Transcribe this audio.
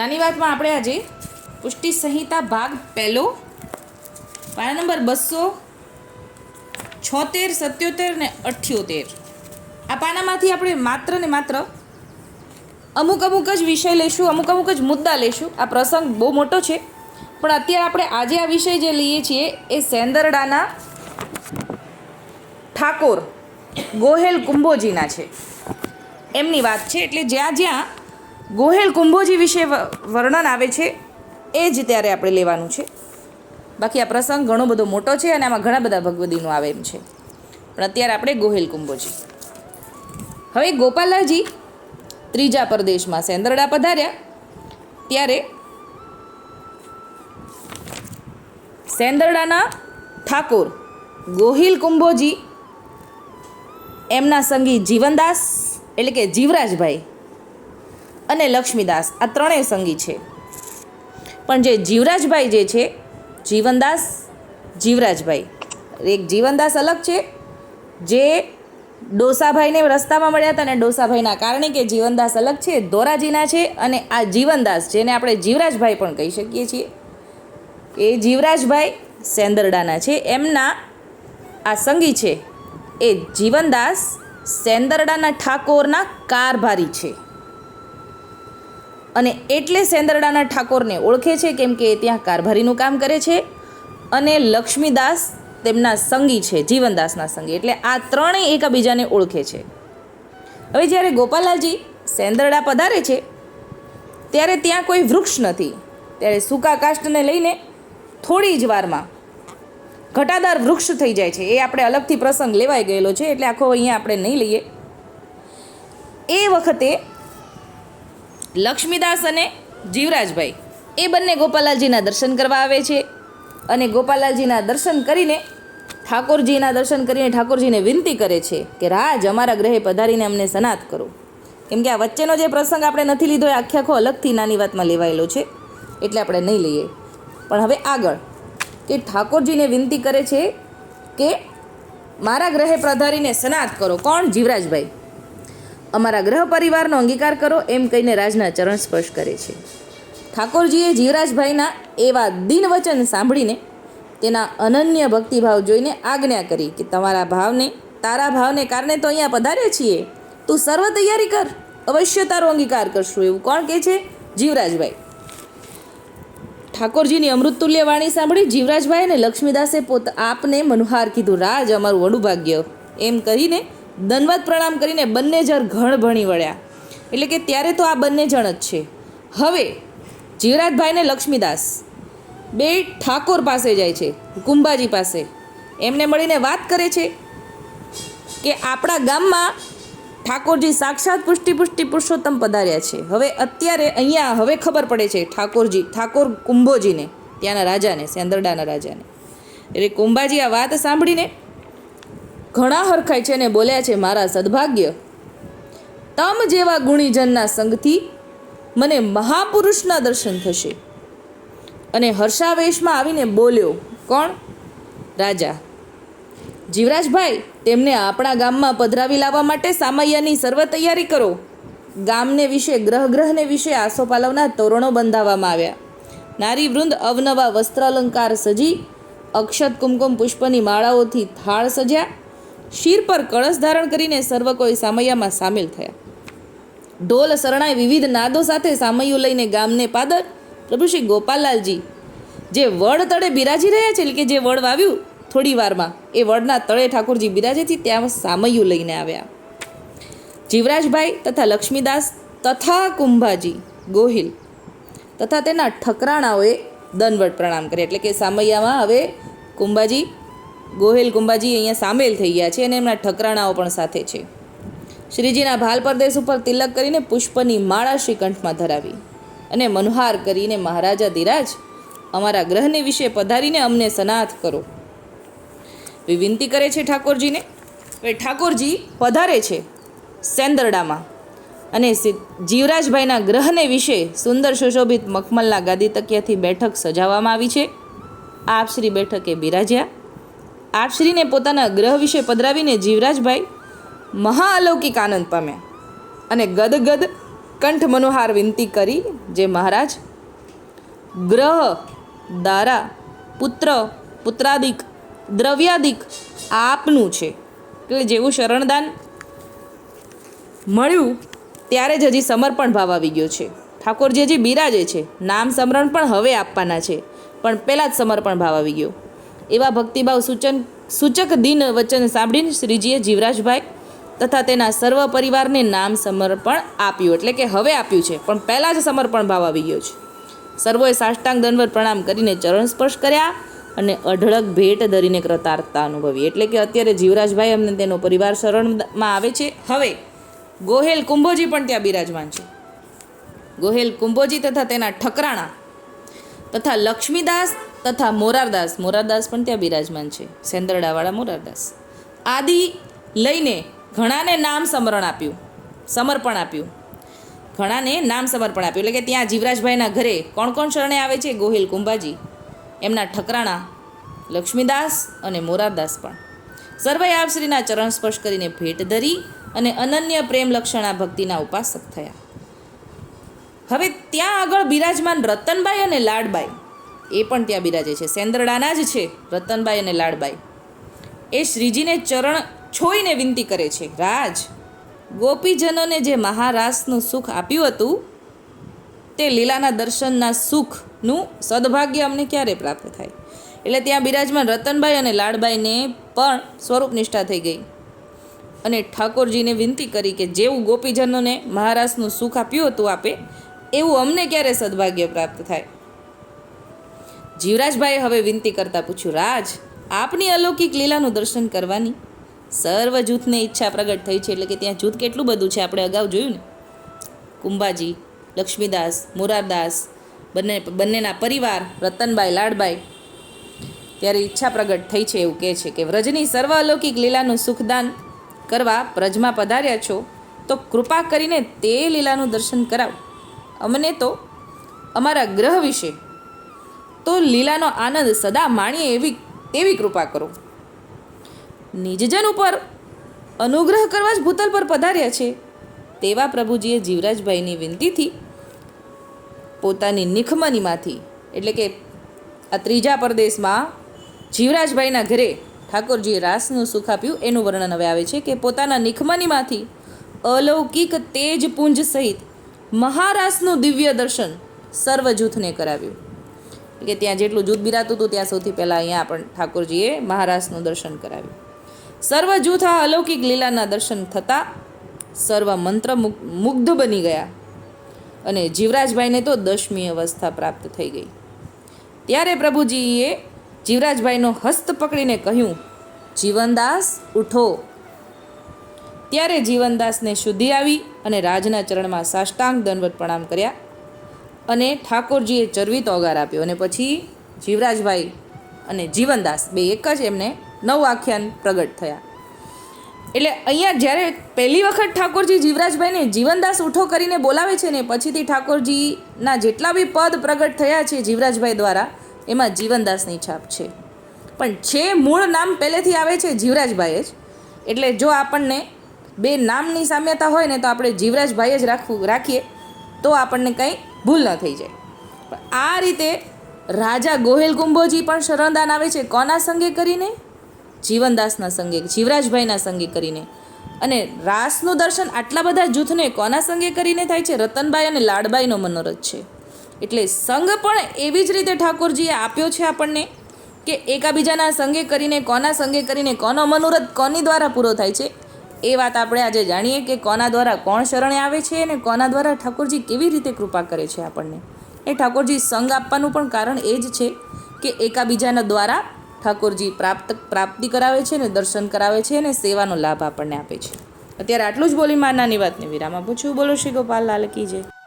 નાની વાતમાં આપણે આજે પુષ્ટિ સંહિતા ભાગ પહેલો પાના નંબર બસો છોતેર, સત્યોતેર ને અઠ્યોતેર. આ પાનામાંથી આપણે માત્ર ને માત્ર અમુક અમુક જ વિષય લઈશું, અમુક અમુક જ મુદ્દા લઈશું. આ પ્રસંગ બહુ મોટો છે, પણ અત્યારે આપણે આજે આ વિષય જે લઈએ છીએ એ સેંદરડાના ઠાકોર ગોહેલ કુંભોજીના છે. એમની વાત છે, એટલે જ્યાં જ્યાં ગોહેલ કુંભોજી વિશે વર્ણન આવે છે. એ જ ત્યારે આપણે લેવાનું છે. બાકી આ પ્રસંગ ઘણો બધો મોટો છે અને આમાં ઘણા બધા ભગવદીનું આવે એમ છે. પણ અત્યારે આપણે ગોહેલ કુંભોજી. હવે ગોપાલાજી ત્રીજા પ્રદેશમાં સેંદરડા પધાર્યા. ત્યારે સેંદરડાના ઠાકોર ગોહિલ કુંભોજી, એમના સંગી જીવનદાસ, એટલે કે જીવરાજભાઈ અને લક્ષ્મીદાસ, આ ત્રણેય સંગી છે. પણ જે જીવરાજભાઈ જે છે, જીવનદાસ, જીવરાજભાઈ, એક જીવનદાસ અલગ છે, જે ડોસાભાઈને રસ્તામાં મળ્યા હતા અને ડોસાભાઈના કારણે કે જીવનદાસ અલગ છે, ધોરાજીના છે અને આ જીવનદાસ, જેને આપણે જીવરાજભાઈ પણ કહી શકીએ છીએ. એ જીવરાજભાઈ સેંદરડાના છે. એમના આ સંગી છે, એ જીવનદાસ સેંદરડાના ઠાકોરના કારભારી છે. અને એટલે સેંદરડાના ઠાકોરને ઓળખે છે કેમ કે ત્યાં કારભારીનું કામ કરે છે અને લક્ષ્મીદાસ તેમના સંગી છે, જીવનદાસના સંગી. એટલે આ ત્રણેય એકબીજાને ઓળખે છે. હવે જ્યારે ગોપાલાલજી સેંદરડા પધારે છે, ત્યારે ત્યાં કોઈ વૃક્ષ નથી. ત્યારે સૂકા કાષ્ટને લઈને થોડી જ વારમાં ઘટાદાર વૃક્ષ થઈ જાય છે. એ આપણે અલગથી પ્રસંગ લેવાઈ ગયેલો છે, એટલે આખો અહીંયા આપણે નહીં લઈએ. એ વખતે લક્ષ્મીદાસ અને જીવરાજભાઈ. એ બંને ગોપાલાલજીના દર્શન કરવા આવે છે અને ગોપાલાલજીના દર્શન કરીને ઠાકોરજીના દર્શન કરીને ઠાકોરજીને વિનંતી કરે છે કે રાજ, અમારા ગ્રહે પધારીને અમને સનાત કરો. કેમ કે આ વચ્ચેનો જે પ્રસંગ આપણે નથી લીધો, એ આખે આખો અલગથી નાની વાતમાં લેવાયેલો છે, એટલે આપણે નહીં લઈએ. પણ હવે આગળ કે ઠાકોરજીને વિનંતી કરે છે કે મારા ગ્રહે પધારીને સનાત કરો. કોણ? જીવરાજભાઈ. અમારા ગ્રહ પરિવારનો અંગીકાર કરો એમ કહીને રાજના ચરણ સ્પર્શ કરે છે. ઠાકોરજીએ જીવરાજભાઈના એવા દિન વચન સાંભળીને તેના અનન્ય ભક્તિભાવ જોઈને આજ્ઞા કરી કે તમારા ભાવને, તારા ભાવને કારણે તો અહીંયા પધાર્યા છીએ. તું સર્વ તૈયારી કર, અવશ્ય તારો અંગીકાર કરશું એવું કોણ કહે છે? જીવરાજભાઈ. ઠાકોરજીની અમૃતતુલ્ય વાણી સાંભળી જીવરાજભાઈ અને લક્ષ્મીદાસે પોત આપને મનોહાર કીધું, રાજ અમારું વડું ભાગ્ય એમ કરીને દંડવત પ્રણામ કરીને બંને જણ ઘણ ભણી વળ્યા. એટલે કે ત્યારે તો આ બંને જણ જ છે. હવે જીવરાજભાઈ ને લક્ષ્મીદાસ, બે ઠાકોર પાસે જાય છે કુંભાજી પાસે. એમને મળીને વાત કરે છે કે આપણા ગામમાં ઠાકોરજી સાક્ષાત પુષ્ટિ પુષ્ટિ પુરુષોત્તમ પધાર્યા છે. હવે અત્યારે અહીંયા હવે ખબર પડે છે ઠાકોરજી, ઠાકોર કુંભોજીને, ત્યાંના રાજાને, સેંદરડાના રાજાને. એટલે કુંભાજી આ વાત સાંભળીને ઘણા હરખાય છે ને બોલ્યા છે, મારા સદભાગ્ય, તમ જેવા ગુણીજનના સંગથી મને મહાપુરુષના દર્શન થશે. અને હર્ષાવેશમાં આવીને બોલ્યો, કોણ? રાજા. જીવરાજભાઈ, તેમને આપણા ગામમાં પધરાવી લાવવા માટે સામૈયાની સર્વ તૈયારી કરો. ગામને વિશે ગ્રહ ગ્રહને વિશે આસોપાલવના તોરણો બંધાવવામાં આવ્યા. નારી વૃંદ અવનવા વસ્ત્રાલંકાર સજી, અક્ષત કુમકુમ પુષ્પની માળાઓથી થાળ સજ્યા શીર પર કળશ ધારણ કરીને સર્વ કોઈ સામૈયામાં સામેલ થયા. ઢોલ શરણાઈ વિવિધ નાદો સાથે સામૈયું લઈને ગામને પાદર પ્રભુ શ્રી ગોપાલલાલજી. જે વડ તળે બિરાજી રહ્યા છે, એટલે કે જે વડ વાવ્યું થોડી વારમાં, એ વડના તળે ઠાકોરજી બિરાજે છે ત્યાં સામૈયું લઈને આવ્યા. જીવરાજભાઈ તથા લક્ષ્મીદાસ તથા કુંભાજી ગોહિલ તથા તેના ઠકરાણાઓએ દનવટ પ્રણામ કર્યા. એટલે કે સામૈયામાં હવે કુંભાજી ગોહિલ કુંભાજી અહીંયા સામેલ થઈ ગયા છે અને એમના ઠકરાણાઓ પણ સાથે છે. શ્રીજીના ભાલ પરદેશ ઉપર તિલક કરીને પુષ્પની માળા શ્રીકંઠમાં ધરાવી અને મનોહાર કરીને મહારાજા ધીરાજ, અમારા ગ્રહને વિશે પધારીને અમને સનાથ કરો. વિનંતી કરે છે ઠાકોરજીને? હવે ઠાકોરજી પધારે છે સેંદરડામાં અને જીવરાજભાઈના ગ્રહને વિશે સુંદર સુશોભિત મખમલના ગાદી તકિયાથી બેઠક સજાવવામાં આવી છે. આપશ્રી બેઠકે બિરાજ્યા. આપશ્રીને પોતાના ગ્રહ વિશે પધરાવીને જીવરાજભાઈ મહાઅલૌકિક આનંદ પામ્યા અને ગદગદ કંઠ મનોહાર વિનંતી કરી જે મહારાજ, ગ્રહ, દારા, પુત્ર, પુત્રાદિક, દ્રવ્યાદિક આપનું છે. કે જેવું શરણદાન મળ્યું ત્યારે જ હજી સમર્પણ ભાવ આવી ગયો છે. ઠાકોરજી હજી બિરાજે છે, નામ સમરણ પણ હવે આપવાના છે. પણ પહેલાં જ સમર્પણ ભાવ આવી ગયો. એવા ભક્તિભાવ સૂચન સૂચક દિન વચન સાંભળીને શ્રીજીએ જીવરાજભાઈ તથા તેના સર્વ પરિવારને નામ સમર્પણ આપ્યું. એટલે કે હવે આપ્યું છે. પણ પહેલાં જ સમર્પણ ભાવ આવી ગયો છે. સર્વોએ સાષ્ટાંગ દંડવત પ્રણામ કરીને ચરણ સ્પર્શ કર્યા અને અઢળક ભેટ ધરીને કૃતાર્થતા અનુભવી. એટલે કે અત્યારે જીવરાજભાઈ અમને તેનો પરિવાર શરણમાં આવે છે. હવે ગોહેલ કુંભોજી પણ ત્યાં બિરાજમાન છે. ગોહેલ કુંભોજી તથા તેના ઠકરાણા તથા લક્ષ્મીદાસ તથા મોરારદાસ મોરારદાસ પણ ત્યાં બિરાજમાન છે, સેંદરડાવાળા મોરારદાસ. આદિ લઈને ઘણાને નામ સમરણ આપ્યું, સમર્પણ આપ્યું. ઘણાને નામ સમર્પણ આપ્યું, એટલે કે ત્યાં જીવરાજભાઈના ઘરે કોણ કોણ શરણે આવે છે? ગોહિલ કુંભાજી, એમના ઠકરાણા, લક્ષ્મીદાસ અને મોરારદાસ પણ. સર્વે આપશ્રીના ચરણ સ્પર્શ કરીને ભેટ ધરી અને અનન્ય પ્રેમ લક્ષણા ભક્તિના ઉપાસક થયા. હવે ત્યાં આગળ બિરાજમાન રતનબાઈ અને લાડબાઈ. એ પણ ત્યાં બિરાજે છે. સેન્દ્રડાના જ છે, રતનબાઈ અને લાડબાઈ. એ શ્રીજીને ચરણ છોઈને વિનંતી કરે છે, રાજ, ગોપીજનોને જે મહારાસનું સુખ આપ્યું હતું, તે લીલાના દર્શનના સુખનું સદભાગ્ય અમને ક્યારે પ્રાપ્ત થાય? એટલે ત્યાં બિરાજમાન રતનબાઈ અને લાડબાઈને પણ સ્વરૂપ નિષ્ઠા થઈ ગઈ. અને ઠાકોરજીને વિનંતી કરી કે જેવું ગોપીજનોને મહારાજનું સુખ આપ્યું હતું આપે, એવું અમને ક્યારે સદભાગ્ય પ્રાપ્ત થાય? જીવરાજભાઈએ હવે વિનંતી કરતાં પૂછ્યું, રાજ, આપની અલૌકિક લીલાનું દર્શન કરવાની સર્વ જૂથને ઈચ્છા પ્રગટ થઈ છે, એટલે કે ત્યાં જૂથ કેટલું બધું છે આપણે અગાઉ જોયું ને? કુંભાજી, લક્ષ્મીદાસ, મોરારદાસ, બંને, બંનેના પરિવાર, રતનબાઈ, લાડબાઈ, ત્યારે ઈચ્છા પ્રગટ થઈ છે એવું કહે છે કે, વ્રજની સર્વ અલૌકિક લીલાનું સુખદાન કરવા વ્રજમાં પધાર્યા છો, તો કૃપા કરીને તે લીલાનું દર્શન કરાવ. અમને તો અમારા ગ્રહ વિશે તો લીલાનો આનંદ સદા માણીએ એવી તેવી કૃપા કરો. નિજજન ઉપર અનુગ્રહ કરવા જ ભૂતલ પર પધાર્યા છે. તેવા પ્રભુજીએ જીવરાજભાઈની વિનંતીથી પોતાની નિખમનીમાંથી, એટલે કે આ ત્રીજા પરદેશમાં જીવરાજભાઈના ઘરે ઠાકોરજીએ રાસનું સુખ આપ્યું, એનું વર્ણન હવે આવે છે કે પોતાના નિખમનીમાંથી અલૌકિક તેજ પુંજ સહિત મહારાસનું દિવ્ય દર્શન સર્વજૂથને કરાવ્યું. કે ત્યાં જેટલું જૂથ બિરાતું હતું, ત્યાં સૌથી પહેલાં અહીંયા પણ ઠાકોરજીએ મહારાજનું દર્શન કરાવ્યું. સર્વ જૂથ આ અલૌકિક લીલાના દર્શન થતાં સર્વ મંત્ર મુગ્ધ બની ગયા અને જીવરાજભાઈને તો દશમી અવસ્થા પ્રાપ્ત થઈ ગઈ. ત્યારે પ્રભુજીએ જીવરાજભાઈનો હસ્ત પકડીને કહ્યું, જીવનદાસ, ઉઠો. ત્યારે જીવનદાસને શુદ્ધિ આવી અને રાજના ચરણમાં સાષ્ટાંગ દંડવત પ્રણામ કર્યા. અને ઠાકોરજીએ ચરવી તોગાર આપ્યો અને પછી જીવરાજભાઈ અને જીવનદાસ બે એક જ એમને નવ આખ્યાન પ્રગટ થયા. એટલે અહીંયા જ્યારે પહેલી વખત ઠાકોરજી જીવરાજભાઈને જીવનદાસ ઉઠો કરીને બોલાવે છે ને પછીથી ઠાકોરજીના જેટલા બી પદ પ્રગટ થયા છે જીવરાજભાઈ દ્વારા, એમાં જીવનદાસની છાપ છે. પણ છે મૂળ નામ પહેલેથી આવે છે જીવરાજભાઈ જ. એટલે જો આપણને બે નામની સામ્યતા હોય ને તો આપણે જીવરાજભાઈ જ રાખવું, રાખીએ. તો આપણને કંઈ ભૂલ ન થઈ જાય. આ રીતે રાજા ગોહેલ કુંભોજી પણ શરણદાન આવે છે કોના સંગે કરીને? જીવનદાસના સંગે, જીવરાજભાઈના સંગે કરીને. અને રાસનું દર્શન આટલા બધા જૂથને કોના સંગે કરીને થાય છે? રતનબાઈ અને લાડબાઈનો મનોરથ છે. એટલે સંઘ પણ એવી જ રીતે ઠાકોરજીએ આપ્યો છે આપણને કે એકાબીજાના સંગે કરીને, કોના સંગે કરીને, કોનો મનોરથ કોની દ્વારા પૂરો થાય છે? એ વાત આપણે આજે જાણીએ કે કોના દ્વારા કોણ શરણે આવે છે અને કોના દ્વારા ઠાકોરજી કેવી રીતે કૃપા કરે છે આપણને. એ ઠાકોરજી સંગ આપવાનું પણ કારણ એ જ છે કે એકાબીજાના દ્વારા ઠાકોરજી પ્રાપ્ત, પ્રાપ્તિ કરાવે છે ને દર્શન કરાવે છે અને સેવાનો લાભ આપણને આપે છે. અત્યારે આટલું જ બોલી માર નાની વાતને વિરામ આપું છું. બોલો શ્રી ગોપાલ લાલકી જય.